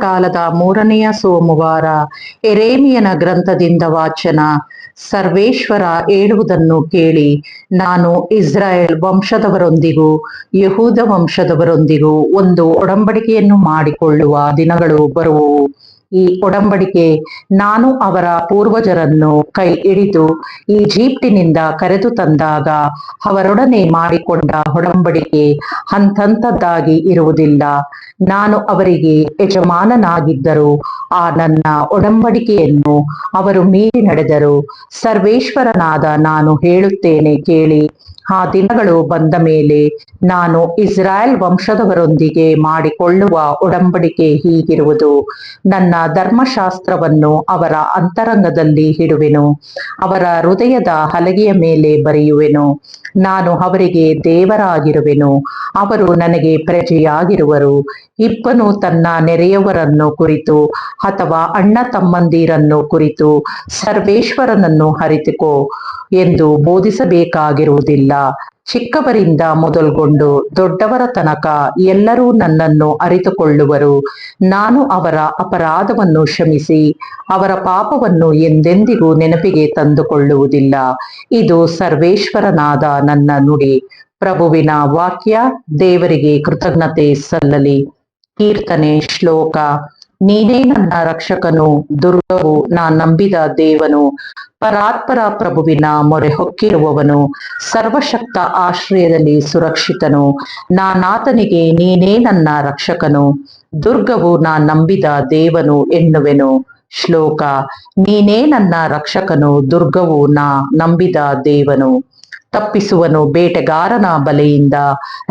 ಕಾಲದ ಮೂರನೆಯ ಸೋಮವಾರ ಎರೇಮಿಯನ ಗ್ರಂಥದಿಂದ ವಾಚನ. ಸರ್ವೇಶ್ವರ ಹೇಳುವುದನ್ನು ಕೇಳಿ, ನಾನು ಇಸ್ರಾಯೇಲ್ ವಂಶದವರೊಂದಿಗೂ, ಯಹೂದ ವಂಶದವರೊಂದಿಗೂ ಒಂದು ಒಡಂಬಡಿಕೆಯನ್ನು ಮಾಡಿಕೊಳ್ಳುವ ದಿನಗಳು ಬರುವವು ಈ ಒಡಂಬಡಿಕೆ ನಾನು ಅವರ ಪೂರ್ವಜರನ್ನು ಕೈ ಹಿಡಿದು ಈಜಿಪ್ಟಿನಿಂದ ಕರೆದು ತಂದಾಗ ಅವರೊಡನೆ ಮಾಡಿಕೊಂಡ ಒಡಂಬಡಿಕೆ ಹಂತಂತದ್ದಾಗಿ ಇರುವುದಿಲ್ಲ. ನಾನು ಅವರಿಗೆ ಯಜಮಾನನಾಗಿದ್ದರು ಆ ನನ್ನ ಒಡಂಬಡಿಕೆಯನ್ನು ಅವರು ಮೀರಿ ನಡೆದರು. ಸರ್ವೇಶ್ವರನಾದ ನಾನು ಹೇಳುತ್ತೇನೆ ಕೇಳಿ ಆ ದಿನಗಳು ಬಂದ ಮೇಲೆ ನಾನು ಇಸ್ರಾಯೇಲ್ ವಂಶದವರೊಂದಿಗೆ ಮಾಡಿಕೊಳ್ಳುವ ಒಡಂಬಡಿಕೆ ಹೀಗಿರುವುದು. ನನ್ನ ಧರ್ಮಶಾಸ್ತ್ರವನ್ನು ಅವರ ಅಂತರಂಗದಲ್ಲಿ ಹಿಡುವೆನು ಅವರ ಹೃದಯದ ಹಲಗೆಯ ಮೇಲೆ ಬರೆಯುವೆನು. ನಾನು ಅವರಿಗೆ ದೇವರಾಗಿರುವೆನು. ಅವರು ನನಗೆ ಪ್ರಜೆಯಾಗಿರುವರು. ಇಬ್ಬನು ತನ್ನ ನೆರೆಯವರನ್ನು ಕುರಿತು ಅಥವಾ ಅಣ್ಣ ತಮ್ಮಂದಿರನ್ನು ಕುರಿತು ಸರ್ವೇಶ್ವರನನ್ನು ಹರಿತುಕೋ ಎಂದು ಬೋಧಿಸಬೇಕಾಗಿರುವುದಿಲ್ಲ. ಚಿಕ್ಕವರಿಂದ ಮೊದಲ್ಗೊಂಡು ದೊಡ್ಡವರ ತನಕ ಎಲ್ಲರೂ ನನ್ನನ್ನು ಅರಿತುಕೊಳ್ಳುವರು. ನಾನು ಅವರ ಅಪರಾಧವನ್ನು ಕ್ಷಮಿಸಿ, ಅವರ ಪಾಪವನ್ನು ಎಂದೆಂದಿಗೂ ನೆನಪಿಗೆ ತಂದುಕೊಳ್ಳುವುದಿಲ್ಲ. ಇದು ಸರ್ವೇಶ್ವರನಾದ ನನ್ನ ನುಡಿ. ಪ್ರಭುವಿನ ವಾಕ್ಯ ದೇವರಿಗೆ ಕೃತಜ್ಞತೆ ಸಲ್ಲಲಿ. ಕೀರ್ತನೆ ಶ್ಲೋಕ ನೀನೇ ನನ್ನ ರಕ್ಷಕನು, ದುರ್ಗವು ನಾ ನಂಬಿದ ದೇವನು, ಪರಾತ್ಪರ ಪ್ರಭುವಿನ ಮೊರೆ ಹೊಕ್ಕಿರುವವನು, ಸರ್ವಶಕ್ತ ಆಶ್ರಯದಲ್ಲಿ ಸುರಕ್ಷಿತನು ನಾನಾತನಿಗೆ ನೀನೇ ನನ್ನ ರಕ್ಷಕನು, ದುರ್ಗವು ನಾ ನಂಬಿದ ದೇವನು ಎನ್ನುವೆನು. ಶ್ಲೋಕ, ನೀನೇ ನನ್ನ ರಕ್ಷಕನು, ದುರ್ಗವು ನಾ ನಂಬಿದ ದೇವನು. ತಪ್ಪಿಸುವನು ಬೇಟೆಗಾರನ ಬಲೆಯಿಂದ,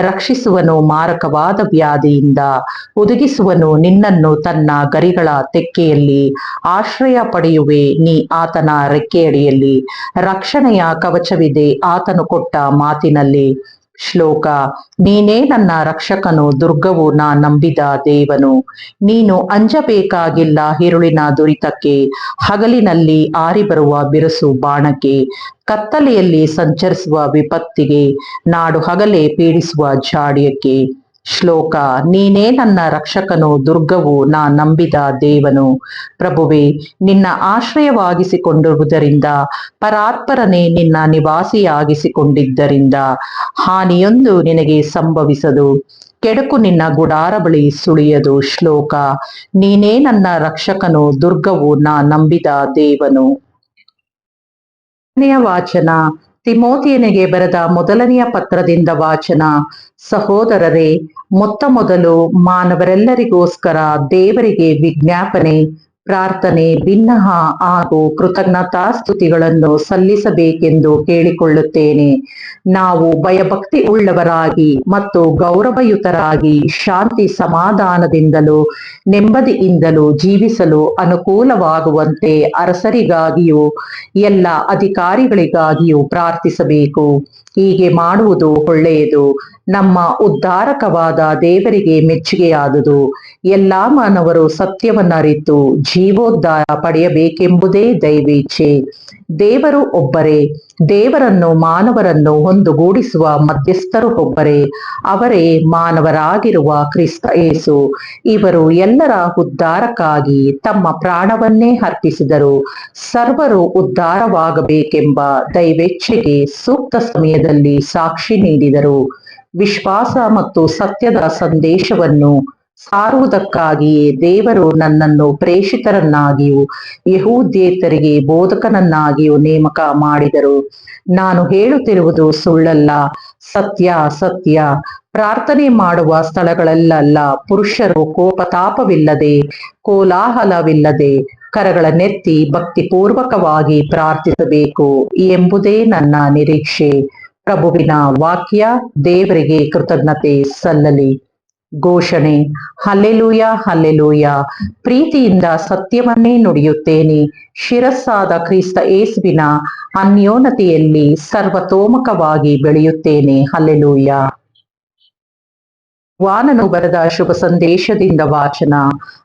ರಕ್ಷಿಸುವನು ಮಾರಕವಾದ ವ್ಯಾಧಿಯಿಂದ, ಒದಗಿಸುವನು ನಿನ್ನನ್ನು ತನ್ನ ಗರಿಗಳ ತೆಕ್ಕೆಯಲ್ಲಿ, ಆಶ್ರಯ ಪಡೆಯುವೆ ನೀ ಆತನ ರೆಕ್ಕೆಯಡಿಯಲ್ಲಿ, ರಕ್ಷಣೆಯ ಕವಚವಿದೆ ಆತನು ಕೊಟ್ಟ ಮಾತಿನಲ್ಲಿ. ಶ್ಲೋಕ, ನೀನೇ ನನ್ನ ರಕ್ಷಕನು, ದುರ್ಗವು ನಾ ನಂಬಿದ ದೇವನು. ನೀನು ಅಂಜಬೇಕಾಗಿಲ್ಲ ಹಿರುಳಿನ ದುರಿತಕ್ಕೆ, ಹಗಲಿನಲ್ಲಿ ಆರಿಬರುವ ಬಿರುಸು ಬಾಣಕ್ಕೆ, ಕತ್ತಲೆಯಲ್ಲಿ ಸಂಚರಿಸುವ ವಿಪತ್ತಿಗೆ, ನಾಡು ಹಗಲೇ ಪೀಡಿಸುವ ಜಾಡ್ಯಕ್ಕೆ ಶ್ಲೋಕ, ನೀನೇ ನನ್ನ ರಕ್ಷಕನು, ದುರ್ಗವು ನಾ ನಂಬಿದ ದೇವನು. ಪ್ರಭುವೆ, ನಿನ್ನ ಆಶ್ರಯವಾಗಿಸಿಕೊಂಡಿರುವುದರಿಂದ, ಪರಾತ್ಪರನೇ ನಿನ್ನ ನಿವಾಸಿಯಾಗಿಸಿಕೊಂಡಿದ್ದರಿಂದ, ಹಾನಿಯೊಂದು ನಿನಗೆ ಸಂಭವಿಸದು. ಕೆಡಕು ನಿನ್ನ ಗುಡಾರ ಬಳಿ ಸುಳಿಯದು. ಶ್ಲೋಕ, ನೀನೇ ನನ್ನ ರಕ್ಷಕನು, ದುರ್ಗವು ನಾ ನಂಬಿದ ದೇವನು. ವಾಚನ ತಿಮೋತಿಯನಿಗೆ ಬರೆದ ಮೊದಲನೆಯ ಪತ್ರದಿಂದ ವಾಚನ. ಸಹೋದರರೇ ಮೊತ್ತ ಮೊದಲು ಮಾನವರೆಲ್ಲರಿಗೋಸ್ಕರ ದೇವರಿಗೆ ವಿಜ್ಞಾಪನೆ ಪ್ರಾರ್ಥನೆ ಭಿನ್ನಹ ಹಾಗೂ ಕೃತಜ್ಞತಾ ಸ್ತುತಿಗಳನ್ನು ಸಲ್ಲಿಸಬೇಕೆಂದು ಕೇಳಿಕೊಳ್ಳುತ್ತೇನೆ. ನಾವು ಭಯಭಕ್ತಿ ಉಳ್ಳವರಾಗಿ ಮತ್ತು ಗೌರವಯುತರಾಗಿ ಶಾಂತಿ ಸಮಾಧಾನದಿಂದಲೂ, ನೆಮ್ಮದಿಯಿಂದಲೂ ಜೀವಿಸಲು ಅನುಕೂಲವಾಗುವಂತೆ ಅರಸರಿಗಾಗಿಯೂ, ಎಲ್ಲ ಅಧಿಕಾರಿಗಳಿಗಾಗಿಯೂ ಪ್ರಾರ್ಥಿಸಬೇಕು. ಹೀಗೆ ಮಾಡುವುದು ಒಳ್ಳೆಯದು. ನಮ್ಮ ಉದ್ಧಾರಕವಾದ ದೇವರಿಗೆ ಮೆಚ್ಚುಗೆಯಾದುದು. ಎಲ್ಲಾ ಮಾನವರು ಸತ್ಯವನ್ನರಿತು ಜೀವೋದ್ಧಾರ ಪಡೆಯಬೇಕೆಂಬುದೇ ದೈವೇಚ್ಛೆ. ದೇವರು ಒಬ್ಬರೇ, ದೇವರನ್ನು ಮಾನವರನ್ನು ಒಂದುಗೂಡಿಸುವ ಮಧ್ಯಸ್ಥರು ಒಬ್ಬರೇ, ಅವರೇ ಮಾನವರಾಗಿರುವ ಕ್ರಿಸ್ತ ಏಸು. ಇವರು ಎಲ್ಲರ ಉದ್ಧಾರಕ್ಕಾಗಿ ತಮ್ಮ ಪ್ರಾಣವನ್ನೇ ಅರ್ಪಿಸಿದರು. ಸರ್ವರು ಉದ್ಧಾರವಾಗಬೇಕೆಂಬ ದೈವೇಚ್ಛೆಗೆ ಸೂಕ್ತ ಸಮಯದಲ್ಲಿ ಸಾಕ್ಷಿ ನೀಡಿದರು. ವಿಶ್ವಾಸ ಮತ್ತು ಸತ್ಯದ ಸಂದೇಶವನ್ನು ಸಾರುವುದಕ್ಕಾಗಿಯೇ ದೇವರು ನನ್ನನ್ನು ಪ್ರೇಷಿತರನ್ನಾಗಿಯೂ ಯಹೂದ್ಯೇತರಿಗೆ ಬೋಧಕನನ್ನಾಗಿಯೂ ನೇಮಕ ಮಾಡಿದರು. ನಾನು ಹೇಳುತ್ತಿರುವುದು ಸುಳ್ಳಲ್ಲ, ಸತ್ಯ ಸತ್ಯ. ಪ್ರಾರ್ಥನೆ ಮಾಡುವ ಸ್ಥಳಗಳಲ್ಲ ಪುರುಷರು ಕೋಪತಾಪವಿಲ್ಲದೆ, ಕೋಲಾಹಲವಿಲ್ಲದೆ, ಕರಗಳ ನೆತ್ತಿ ಭಕ್ತಿಪೂರ್ವಕವಾಗಿ ಪ್ರಾರ್ಥಿಸಬೇಕು ಎಂಬುದೇ ನನ್ನ ನಿರೀಕ್ಷೆ. ಪ್ರಭುವಿನ ವಾಕ್ಯ ದೇವರಿಗೆ ಕೃತಜ್ಞತೆ ಸಲ್ಲಲಿ. ಘೋಷಣೆ, ಹಲ್ಲೆಲೂಯ ಹಲ್ಲೆಲೂಯ, ಪ್ರೀತಿಯಿಂದ ಸತ್ಯವನ್ನೇ ನುಡಿಯುತ್ತೇನೆ. ಶಿರಸ್ಸಾದ ಕ್ರಿಸ್ತ ಏಸುವಿನ ಅನ್ಯೋನತೆಯಲ್ಲಿ ಸರ್ವತೋಮುಖವಾಗಿ ಬೆಳೆಯುತ್ತೇನೆ. ಹಲ್ಲೆಲೂಯ. ವಾನನು ಬರೆದ ಶುಭ ಸಂದೇಶದಿಂದ ವಾಚನ.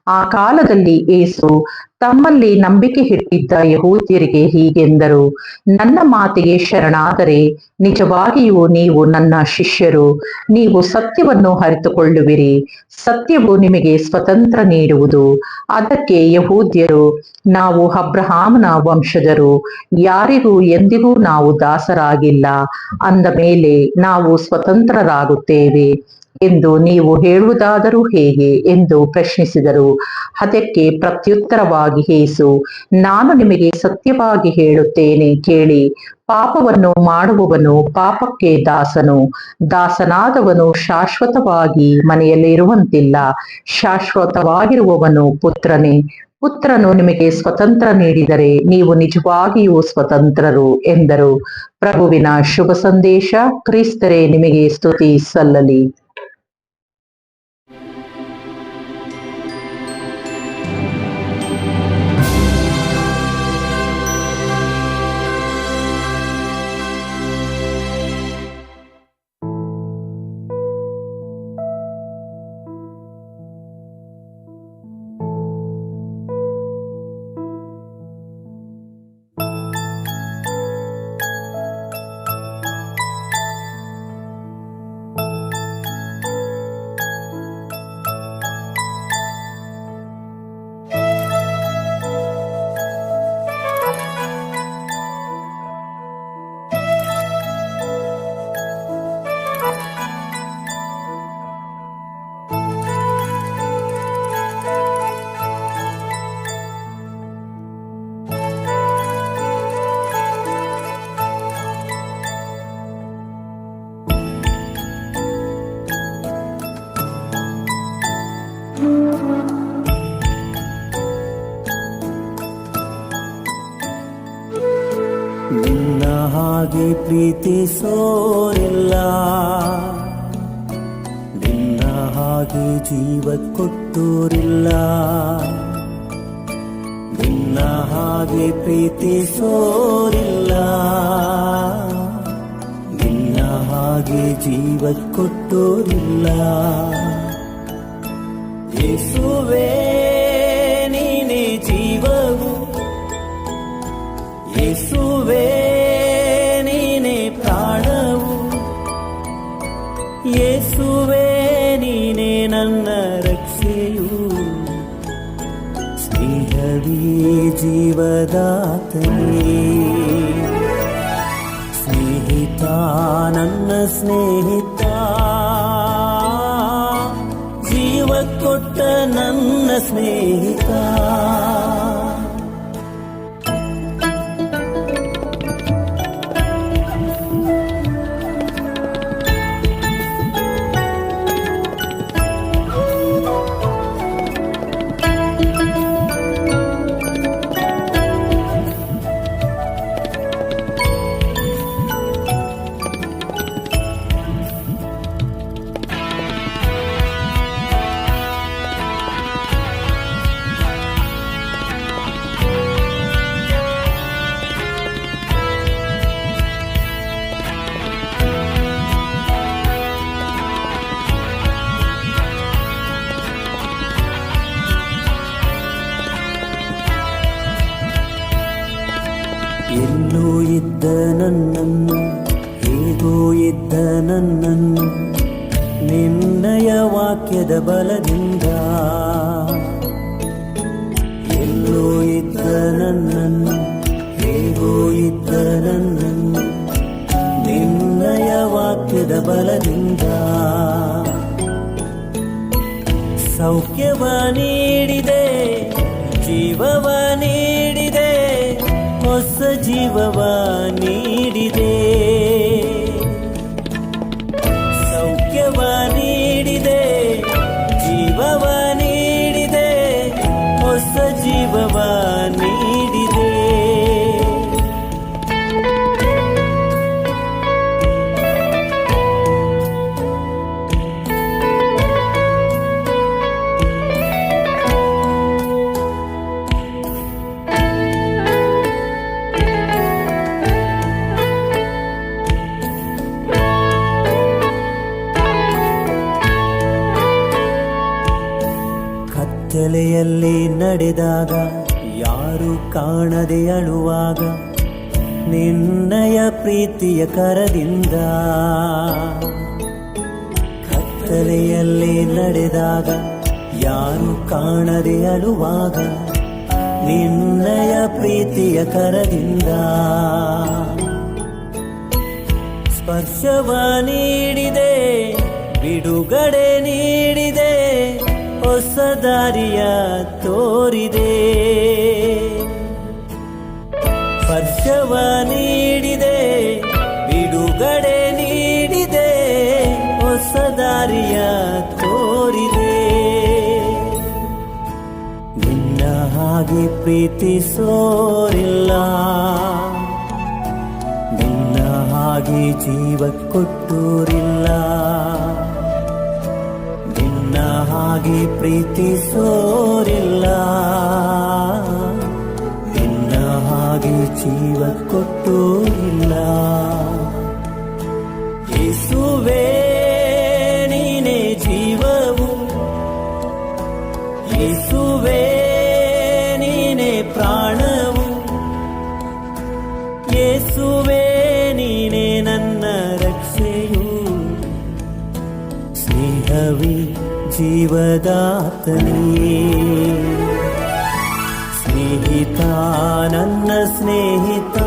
ಆ ಕಾಲದಲ್ಲಿ ಏಸು ತಮ್ಮಲ್ಲಿ ನಂಬಿಕೆ ಇಟ್ಟಿದ್ದ ಯಹೂದ್ಯರಿಗೆ ಹೀಗೆಂದರು, ನನ್ನ ಮಾತಿಗೆ ಶರಣಾದರೆ ನಿಜವಾಗಿಯೂ ನೀವು ನನ್ನ ಶಿಷ್ಯರು. ನೀವು ಸತ್ಯವನ್ನು ಅರಿತುಕೊಳ್ಳುವಿರಿ. ಸತ್ಯವು ನಿಮಗೆ ಸ್ವತಂತ್ರ ನೀಡುವುದು. ಅದಕ್ಕೆ ಯಹೂದ್ಯರು, ನಾವು ಅಬ್ರಹಾಮನ ವಂಶಜರು. ಯಾರಿಗೂ ಎಂದಿಗೂ ನಾವು ದಾಸರಾಗಿಲ್ಲ. ಅಂದ ಮೇಲೆ ನಾವು ಸ್ವತಂತ್ರರಾಗುತ್ತೇವೆ. ಎಂದು ನೀವು ಹೇಳುವುದಾದರೂ ಹೇಗೆ ಎಂದು ಪ್ರಶ್ನಿಸಿದರು. ಅದಕ್ಕೆ ಪ್ರತ್ಯುತ್ತರವಾಗಿ ಹೇಸು, ನಾನು ನಿಮಗೆ ಸತ್ಯವಾಗಿ ಹೇಳುತ್ತೇನೆ ಕೇಳಿ. ಪಾಪವನ್ನು ಮಾಡುವವನು ಪಾಪಕ್ಕೆ ದಾಸನು. ದಾಸನಾದವನು ಶಾಶ್ವತವಾಗಿ ಮನೆಯಲ್ಲಿರುವಂತಿಲ್ಲ. ಶಾಶ್ವತವಾಗಿರುವವನು ಪುತ್ರನೇ. ಪುತ್ರನು ನಿಮಗೆ ಸ್ವತಂತ್ರ ನೀಡಿದರೆ ನೀವು ನಿಜವಾಗಿಯೂ ಸ್ವತಂತ್ರರು ಎಂದರು. ಪ್ರಭುವಿನ ಶುಭ ಸಂದೇಶ, ಕ್ರಿಸ್ತರೇ, ನಿಮಗೆ ಸ್ತುತಿ ಸಲ್ಲಲಿ. ನಿನ್ನ ಹಾಗೆ ಪ್ರೀತಿಸೋರಿಲ್ಲ ನಿನ್ನ ಹಾಗೆ ಜೀವ ಕೊಟ್ಟೋರಿಲ್ಲ. ನಿನ್ನ ಹಾಗೆ ಪ್ರೀತಿಸೋರಿಲ್ಲ ನಿನ್ನ ಹಾಗೆ ಜೀವ ಕೊಟ್ಟೋರಿಲ್ಲ. ಯೇಸುವೇ ಸ್ನೇಹಿತ ಜೀವ ಕೊಟ್ಟ ನನ್ನ ಸ್ನೇಹಿತ. ವಾಕ್ಯದ ಬಲದಿಂದ. ಎಲ್ಲೋ ಇದ್ದ ನನ್ನನ್ನು, ಹೇಗೋ ಇದ್ದ ನನ್ನನ್ನು ನಿನ್ನಯ ವಾಕ್ಯದ ಬಲದಿಂದ. ಸೌಖ್ಯವ ನೀಡಿದೆ, ಜೀವವ ನೀಡಿದೆ, ಹೊಸ ಜೀವವ ನೀಡಿದೆ. ನಡೆದಾಗ, ಯಾರು ಕಾಣದೆ ಅಳುವಾಗ ನಿನ್ನಯ ಪ್ರೀತಿಯ ಕರದಿಂದ. ಕತ್ತಲೆಯಲ್ಲಿ ನಡೆದಾಗ, ಯಾರು ಕಾಣದೆ ಅಳುವಾಗ ನಿನ್ನಯ ಪ್ರೀತಿಯ ಕರದಿಂದ. ಸ್ಪರ್ಶವ ನೀಡಿದೆ, ಬಿಡುಗಡೆ ನೀಡಿದೆ. ಹೊಸ ದಾರಿಯ ತೋರಿದೆ. ಸ್ಪರ್ಶವ ನೀಡಿದೆ, ಬಿಡುಗಡೆ ನೀಡಿದೆ ಹೊಸ ದಾರಿಯ ತೋರಿದೆ. ನಿನ್ನ ಹಾಗೆ ಪ್ರೀತಿಸೋರಿಲ್ಲ. ನಿನ್ನ ಹಾಗೆ ಜೀವ ಕೊಟ್ಟೂರಿಲ್ಲ ಹಾಗೆ ಪ್ರೀತಿಸೋರಿಲ್ಲ ನಿನ್ನ ಹಾಗೆ ಜೀವ ಕೊಟ್ಟೂರಿಲ್ಲ ಯೇಸುವೇ ನೀನೇ ಜೀವವು ಯೇಸುವೇ ಜೀವದಾತನೇ ಸ್ನೇಹಿತ ನನ್ನ ಸ್ನೇಹಿತ